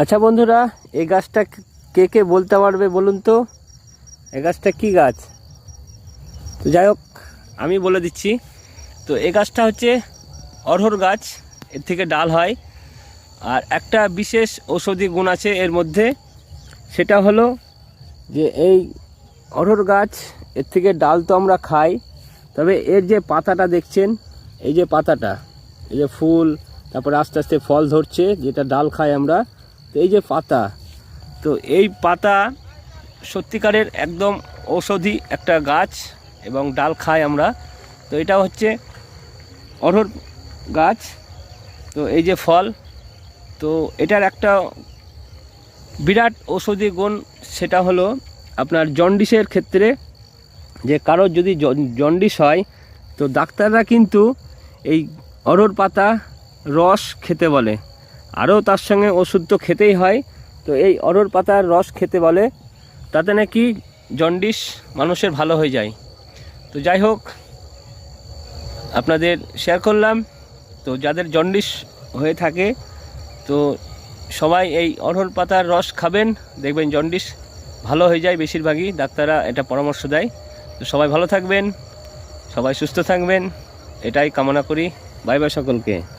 আচ্ছা বন্ধুরা, এই গাছটা কে কে বলতে পারবে বলুন তো? এই গাছটা কি গাছ? তো যাই হোক, আমি বলে দিচ্ছি। তো এ গাছটা হচ্ছে অরহর গাছ, এর থেকে ডাল হয়। আর একটা বিশেষ ঔষধি গুণ আছে এর মধ্যে, সেটা হলো যে এই অরহর গাছ, এর থেকে ডাল তো আমরা খাই, তবে এর যে পাতাটা দেখছেন, এই যে পাতাটা, এই যে ফুল, তারপরে আস্তে আস্তে ফল ধরছে, যেটা ডাল খাই আমরা তো এই যে পাতা, তো এই পাতা সত্যিকারের একদম ঔষধি একটা গাছ এবং ডাল খাই আমরা। তো এটা হচ্ছে অরহর গাছ, তো এই যে ফল, তো এটার একটা বিরাট ঔষধি গুণ সেটা হলো আপনার জন্ডিসের ক্ষেত্রে যে কারোর যদি জন্ডিস হয়, তো ডাক্তাররা কিন্তু এই অরহর পাতা রস খেতে বলে। আরও তার সঙ্গে ওষুধ তো খেতেই হয়। তো এই অরহর পাতার রস খেতে বলে, তাতে নাকি জন্ডিস মানুষের ভালো হয়ে যায়। তো যাই হোক, আপনাদের শেয়ার করলাম। তো যাদের জন্ডিস হয়ে থাকে, তো সবাই এই অরহর পাতার রস খাবেন। দেখবেন জন্ডিস ভালো হয়ে যায় বেশিরভাগই, ডাক্তাররা এটা পরামর্শ দেয়। তো সবাই ভালো থাকবেন, সবাই সুস্থ থাকবেন, এটাই কামনা করি। বাই বাই সকলকে।